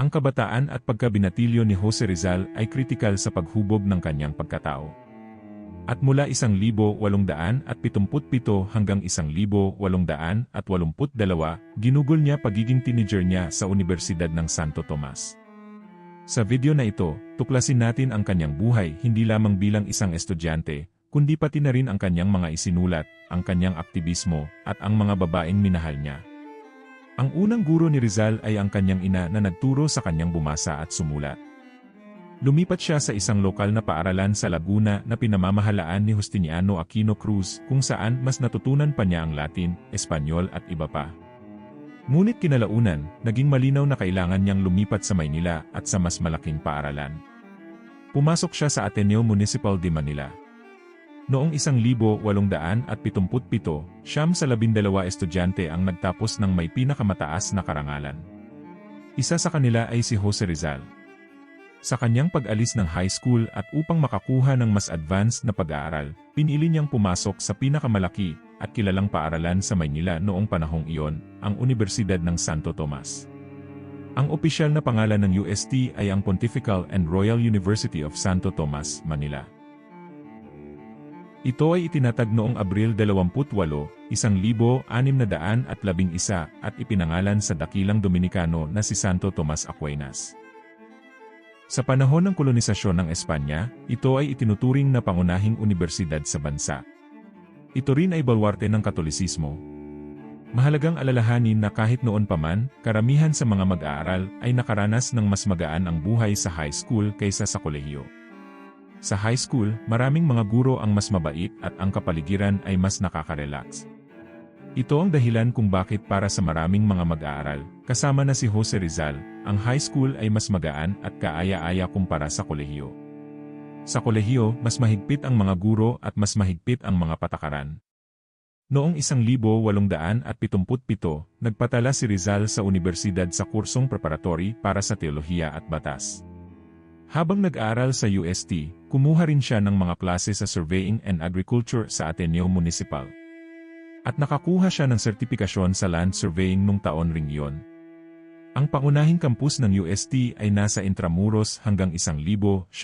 Ang kabataan at pagkabinatilyo ni Jose Rizal ay kritikal sa paghubog ng kanyang pagkatao. At mula 1,877 hanggang 1,882, ginugol niya pagiging teenager niya sa Universidad ng Santo Tomas. Sa video na ito, tuklasin natin ang kanyang buhay hindi lamang bilang isang estudyante, kundi pati na rin ang kanyang mga isinulat, ang kanyang aktivismo, at ang mga babaeng minahal niya. Ang unang guro ni Rizal ay ang kanyang ina na nagturo sa kanyang bumasa at sumulat. Lumipat siya sa isang lokal na paaralan sa Laguna na pinamamahalaan ni Justiniano Aquino Cruz kung saan mas natutunan pa niya ang Latin, Espanyol at iba pa. Ngunit kinalaunan, naging malinaw na kailangan niyang lumipat sa Maynila at sa mas malaking paaralan. Pumasok siya sa Ateneo Municipal de Manila. Noong 1877, siyam sa labindalawa estudyante ang nagtapos ng may pinakamataas na karangalan. Isa sa kanila ay si Jose Rizal. Sa kanyang pag-alis ng high school at upang makakuha ng mas advanced na pag-aaral, pinili niyang pumasok sa pinakamalaki at kilalang paaralan sa Maynila noong panahong iyon, ang Universidad ng Santo Tomas. Ang opisyal na pangalan ng UST ay ang Pontifical and Royal University of Santo Tomas, Manila. Ito ay itinatag noong Abril 28, 1611 at ipinangalan sa dakilang Dominikano na si Santo Tomas Aquinas. Sa panahon ng kolonisasyon ng Espanya, ito ay itinuturing na pangunahing universidad sa bansa. Ito rin ay balwarte ng Katolisismo. Mahalagang alalahanin na kahit noon pa man, karamihan sa mga mag-aaral ay nakaranas ng mas magaan ang buhay sa high school kaysa sa kolehiyo. Sa high school, maraming mga guro ang mas mabait at ang kapaligiran ay mas nakaka-relax. Ito ang dahilan kung bakit para sa maraming mga mag-aaral, kasama na si Jose Rizal, ang high school ay mas magaan at kaaya-aya kumpara sa kolehiyo. Sa kolehiyo, mas mahigpit ang mga guro at mas mahigpit ang mga patakaran. Noong 1877, nagpatala si Rizal sa universidad sa kursong preparatory para sa teolohiya at batas. Habang nag-aaral sa UST, kumuha rin siya ng mga klase sa Surveying and Agriculture sa Ateneo Municipal. At nakakuha siya ng sertipikasyon sa land surveying nung taon ring iyon. Ang pangunahing kampus ng UST ay nasa Intramuros hanggang 1,727.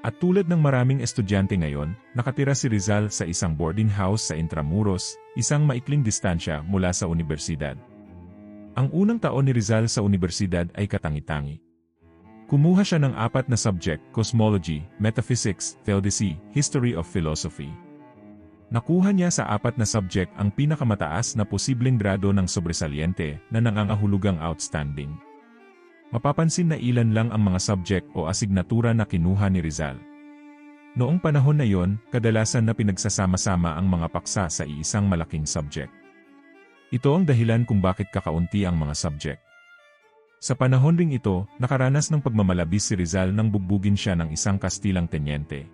At tulad ng maraming estudyante ngayon, nakatira si Rizal sa isang boarding house sa Intramuros, isang maikling distansya mula sa universidad. Ang unang taon ni Rizal sa universidad ay katangi-tangi. Kumuha siya ng apat na subject, cosmology, metaphysics, theodicy, history of philosophy. Nakuha niya sa apat na subject ang pinakamataas na posibleng grado ng sobresaliente na nangangahulugang outstanding. Mapapansin na ilan lang ang mga subject o asignatura na kinuha ni Rizal. Noong panahon na yon, kadalasan na pinagsasama-sama ang mga paksa sa iisang malaking subject. Ito ang dahilan kung bakit kakaunti ang mga subject. Sa panahon ring ito, nakaranas ng pagmamalabis si Rizal nang bugbugin siya ng isang kastilang tenyente.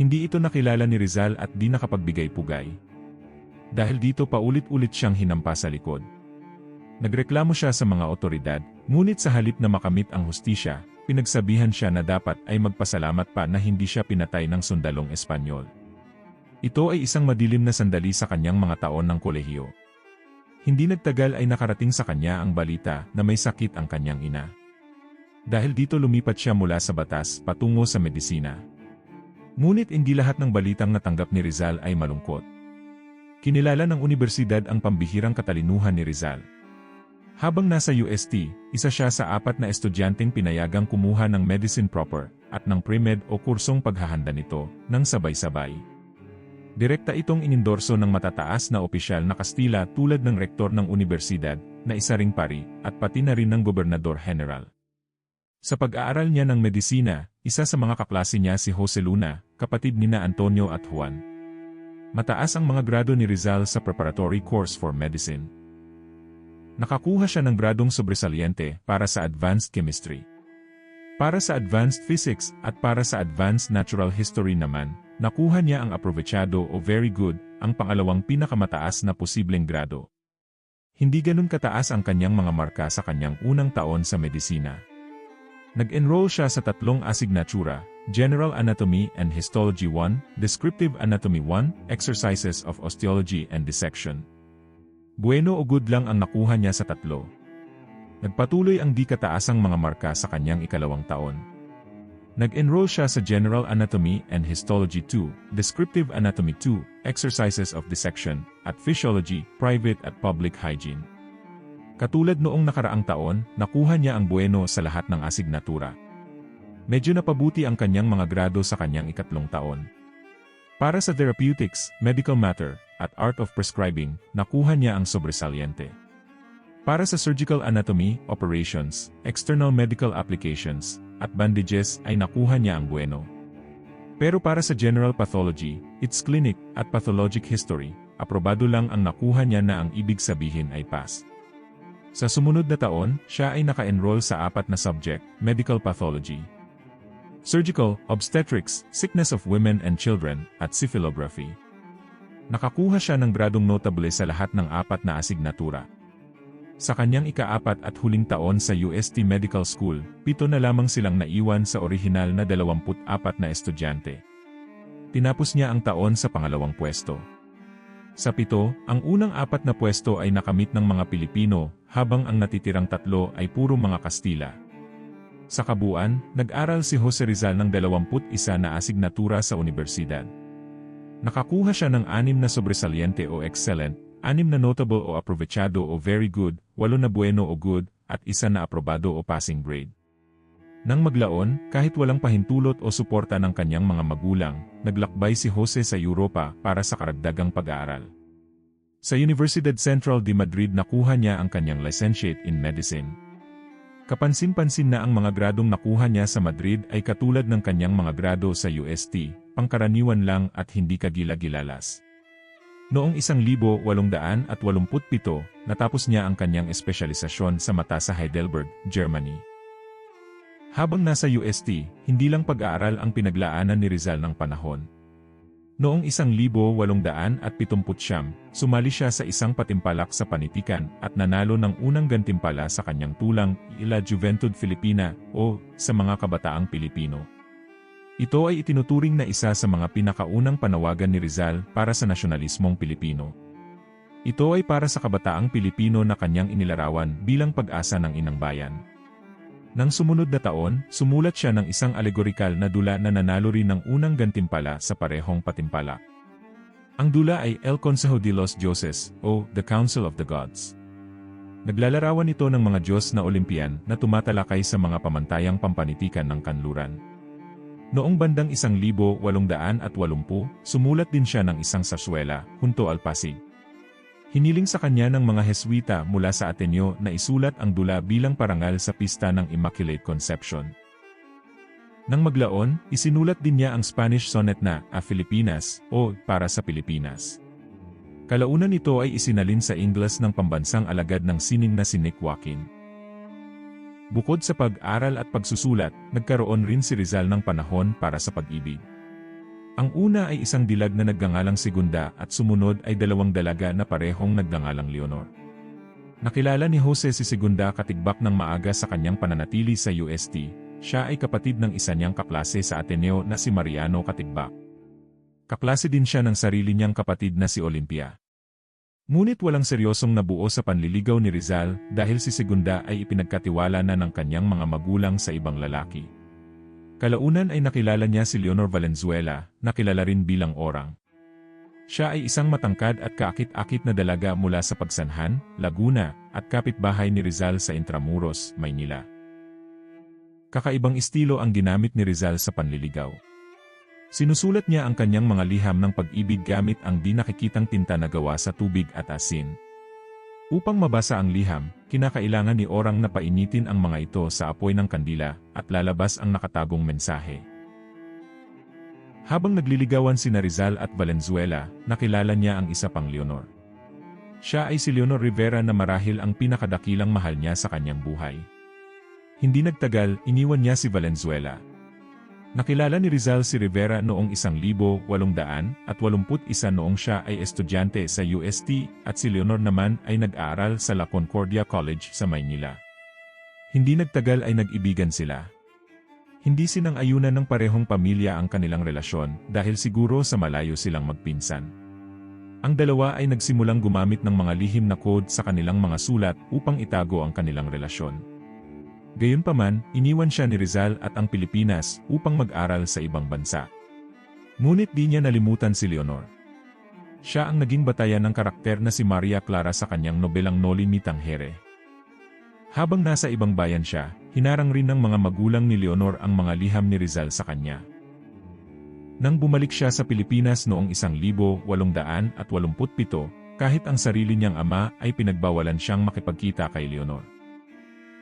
Hindi ito nakilala ni Rizal at di nakapagbigay pugay. Dahil dito paulit-ulit siyang hinampa sa likod. Nagreklamo siya sa mga otoridad, ngunit sa halip na makamit ang hustisya, pinagsabihan siya na dapat ay magpasalamat pa na hindi siya pinatay ng sundalong Espanyol. Ito ay isang madilim na sandali sa kanyang mga taon ng kolehiyo. Hindi nagtagal ay nakarating sa kanya ang balita na may sakit ang kanyang ina. Dahil dito lumipat siya mula sa batas patungo sa medisina. Ngunit hindi lahat ng balitang natanggap ni Rizal ay malungkot. Kinilala ng universidad ang pambihirang katalinuhan ni Rizal. Habang nasa UST, isa siya sa apat na estudyanteng pinayagang kumuha ng medicine proper at ng pre-med o kursong paghahanda nito ng sabay-sabay. Direkta itong inindorso ng matataas na opisyal na Kastila tulad ng rektor ng universidad na isa ring pari at pati na rin ng gobernador general. Sa pag-aaral niya ng medisina, isa sa mga kaklase niya si Jose Luna, kapatid nina Antonio at Juan. Mataas ang mga grado ni Rizal sa preparatory course for medicine. Nakakuha siya ng gradong sobresaliente para sa advanced chemistry. Para sa advanced physics at para sa advanced natural history naman, nakuha niya ang aprovechado o very good, ang pangalawang pinakamataas na posibleng grado. Hindi ganun kataas ang kanyang mga marka sa kanyang unang taon sa medisina. Nag-enroll siya sa tatlong asignatura, General Anatomy and Histology 1, Descriptive Anatomy 1, Exercises of Osteology and Dissection. Bueno o good lang ang nakuha niya sa tatlo. Nagpatuloy ang di kataasang mga marka sa kanyang ikalawang taon. Nag-enroll siya sa General Anatomy and Histology 2, Descriptive Anatomy 2, Exercises of Dissection, at Physiology, Private at Public Hygiene. Katulad noong nakaraang taon, nakuha niya ang buweno sa lahat ng asignatura. Medyo napabuti ang kanyang mga grado sa kanyang ikatlong taon. Para sa therapeutics, medical matter, at art of prescribing, nakuha niya ang sobresaliente. Para sa surgical anatomy, operations, external medical applications, at bandages ay nakuha niya ang buweno. Pero para sa general pathology, its clinic, at pathologic history, aprobado lang ang nakuha niya na ang ibig sabihin ay pass. Sa sumunod na taon, siya ay naka-enroll sa apat na subject, medical pathology, surgical, obstetrics, sickness of women and children, at syphilography. Nakakuha siya ng gradong notable sa lahat ng apat na asignatura. Sa kanyang ikaapat at huling taon sa UST Medical School, pito na lamang silang naiwan sa orihinal na 24 na estudyante. Tinapos niya ang taon sa pangalawang pwesto. Sa pito, ang unang apat na pwesto ay nakamit ng mga Pilipino, habang ang natitirang tatlo ay puro mga Kastila. Sa kabuuan, nag-aral si Jose Rizal ng 21 na asignatura sa universidad. Nakakuha siya ng anim na sobresaliente o excellent, anim na notable o aprovechado o very good, walo na bueno o good, at isa na aprobado o passing grade. Nang maglaon, kahit walang pahintulot o suporta ng kanyang mga magulang, naglakbay si Jose sa Europa para sa karagdagang pag-aaral. Sa Universidad Central de Madrid nakuha niya ang kanyang licentiate in medicine. Kapansin-pansin na ang mga gradong nakuha niya sa Madrid ay katulad ng kanyang mga grado sa UST, pangkaraniwan lang at hindi kagila-gilalas. Noong 1887, natapos niya ang kanyang espesyalisasyon sa mata sa Heidelberg, Germany. Habang nasa UST, hindi lang pag-aaral ang pinaglaanan ni Rizal ng panahon. Noong 1870, sumali siya sa isang patimpalak sa panitikan at nanalo ng unang gantimpala sa kanyang tulang, Ila Juventud Filipina, o sa mga kabataang Pilipino. Ito ay itinuturing na isa sa mga pinakaunang panawagan ni Rizal para sa nasyonalismong Pilipino. Ito ay para sa kabataang Pilipino na kanyang inilarawan bilang pag-asa ng inang bayan. Nang sumunod na taon, sumulat siya ng isang allegorical na dula na nanalo rin ng unang gantimpala sa parehong patimpala. Ang dula ay El Consejo de los Dioses o The Council of the Gods. Naglalarawan ito ng mga Diyos na Olympian na tumatalakay sa mga pamantayang pampanitikan ng kanluran. Noong bandang 1880, sumulat din siya ng isang saswela, Hunto al Pasig. Hiniling sa kanya ng mga Heswita mula sa Ateneo na isulat ang dula bilang parangal sa pista ng Immaculate Conception. Nang maglaon, isinulat din niya ang Spanish sonnet na A Filipinas o Para sa Pilipinas. Kalaunan nito ay isinalin sa Ingles ng pambansang alagad ng sining na si Nick Joaquin. Bukod sa pag-aral at pagsusulat, nagkaroon rin si Rizal ng panahon para sa pag-ibig. Ang una ay isang dilag na nagngangalang Segunda at sumunod ay dalawang dalaga na parehong nagngangalang Leonor. Nakilala ni Jose si Segunda katigbak ng maaga sa kanyang pananatili sa UST, siya ay kapatid ng isa niyang kaklase sa Ateneo na si Mariano Katigbak. Kaklase din siya ng sarili niyang kapatid na si Olympia. Ngunit walang seryosong nabuo sa panliligaw ni Rizal dahil si Segunda ay ipinagkatiwala na ng kanyang mga magulang sa ibang lalaki. Kalaunan ay nakilala niya si Leonor Valenzuela, na kilala rin bilang Orang. Siya ay isang matangkad at kaakit-akit na dalaga mula sa Pagsanhan, Laguna, at kapitbahay ni Rizal sa Intramuros, Maynila. Kakaibang estilo ang ginamit ni Rizal sa panliligaw. Sinusulat niya ang kanyang mga liham ng pag-ibig gamit ang di nakikitang tinta na gawa sa tubig at asin. Upang mabasa ang liham, kinakailangan ni Orang na painitin ang mga ito sa apoy ng kandila at lalabas ang nakatagong mensahe. Habang nagliligawan si Rizal at Valenzuela, nakilala niya ang isa pang Leonor. Siya ay si Leonor Rivera na marahil ang pinakadakilang mahal niya sa kanyang buhay. Hindi nagtagal, iniwan niya si Valenzuela, Nakilala ni Rizal si Rivera noong 1881 noong siya ay estudyante sa UST at si Leonor naman ay nag-aaral sa La Concordia College sa Maynila. Hindi nagtagal ay nag-ibigan sila. Hindi sinang-ayunan ng parehong pamilya ang kanilang relasyon dahil siguro sa malayo silang magpinsan. Ang dalawa ay nagsimulang gumamit ng mga lihim na code sa kanilang mga sulat upang itago ang kanilang relasyon. Gayunpaman, iniwan siya ni Rizal at ang Pilipinas upang mag-aral sa ibang bansa. Ngunit di niya nalimutan si Leonor. Siya ang naging batayan ng karakter na si Maria Clara sa kanyang nobelang Noli Me Tangere. Habang nasa ibang bayan siya, hinarang rin ng mga magulang ni Leonor ang mga liham ni Rizal sa kanya. Nang bumalik siya sa Pilipinas noong 1887, kahit ang sarili niyang ama ay pinagbawalan siyang makipagkita kay Leonor.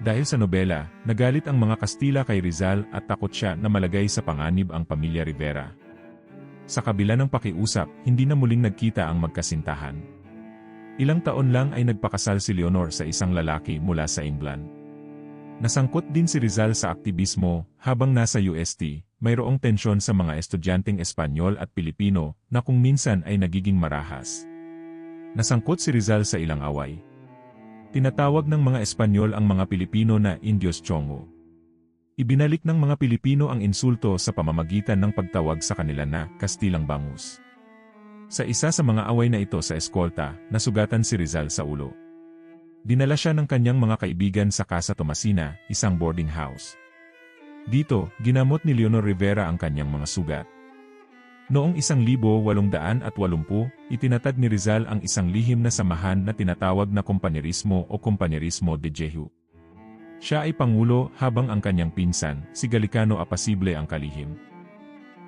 Dahil sa nobela, nagalit ang mga Kastila kay Rizal at takot siya na malagay sa panganib ang pamilya Rivera. Sa kabila ng pakiusap, hindi na muling nagkita ang magkasintahan. Ilang taon lang ay nagpakasal si Leonor sa isang lalaki mula sa England. Nasangkot din si Rizal sa aktivismo habang nasa UST, mayroong tensyon sa mga estudyanteng Espanyol at Pilipino na kung minsan ay nagiging marahas. Nasangkot si Rizal sa ilang away. Tinatawag ng mga Espanyol ang mga Pilipino na Indios Chongo. Ibinalik ng mga Pilipino ang insulto sa pamamagitan ng pagtawag sa kanila na Kastilang Bangus. Sa isa sa mga away na ito sa eskolta, nasugatan si Rizal sa ulo. Dinala siya ng kanyang mga kaibigan sa Casa Tomasina, isang boarding house. Dito, ginamot ni Leonor Rivera ang kanyang mga sugat. Noong 1880, itinatag ni Rizal ang isang lihim na samahan na tinatawag na kompanyerismo o kompanyerismo de Jehu. Siya ay pangulo habang ang kanyang pinsan, si Galicano Apasible ang kalihim.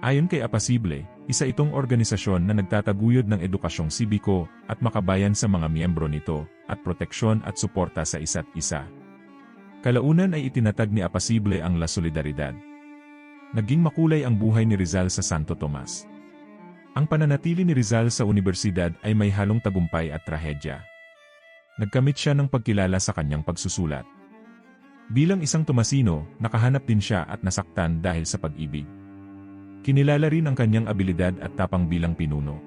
Ayon kay Apasible, isa itong organisasyon na nagtataguyod ng edukasyong sibiko at makabayan sa mga miyembro nito, at proteksyon at suporta sa isa't isa. Kalaunan ay itinatag ni Apasible ang La Solidaridad. Naging makulay ang buhay ni Rizal sa Santo Tomas. Ang pananatili ni Rizal sa universidad ay may halong tagumpay at trahedya. Nagkamit siya ng pagkilala sa kanyang pagsusulat. Bilang isang Tomasino, nakahanap din siya at nasaktan dahil sa pag-ibig. Kinilala rin ang kanyang abilidad at tapang bilang pinuno.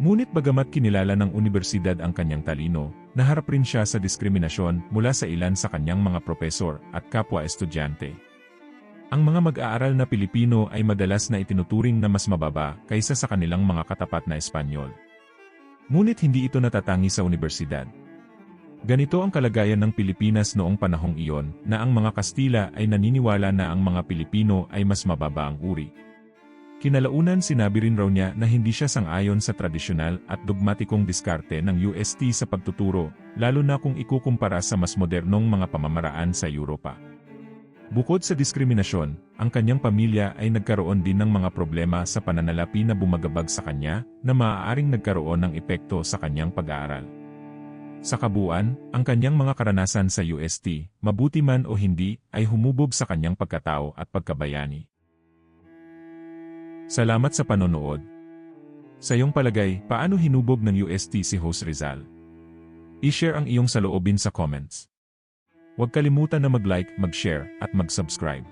Ngunit bagamat kinilala ng universidad ang kanyang talino, naharap rin siya sa diskriminasyon mula sa ilan sa kanyang mga propesor at kapwa-estudyante. Ang mga mag-aaral na Pilipino ay madalas na itinuturing na mas mababa kaysa sa kanilang mga katapat na Espanyol. Ngunit hindi ito natatangi sa universidad. Ganito ang kalagayan ng Pilipinas noong panahong iyon na ang mga Kastila ay naniniwala na ang mga Pilipino ay mas mababa ang uri. Kinalaunan sinabi rin raw niya na hindi siya sang-ayon sa tradisyonal at dogmatikong diskarte ng UST sa pagtuturo, lalo na kung ikukumpara sa mas modernong mga pamamaraan sa Europa. Bukod sa diskriminasyon, ang kanyang pamilya ay nagkaroon din ng mga problema sa pananalapi na bumagabag sa kanya na maaaring nagkaroon ng epekto sa kanyang pag-aaral. Sa kabuuan, ang kanyang mga karanasan sa UST, mabuti man o hindi, ay humubog sa kanyang pagkatao at pagkabayani. Salamat sa panonood. Sa iyong palagay, paano hinubog ng UST si Host Rizal? I-share ang iyong saloobin sa comments. Huwag kalimutan na mag-like, mag-share, at mag-subscribe.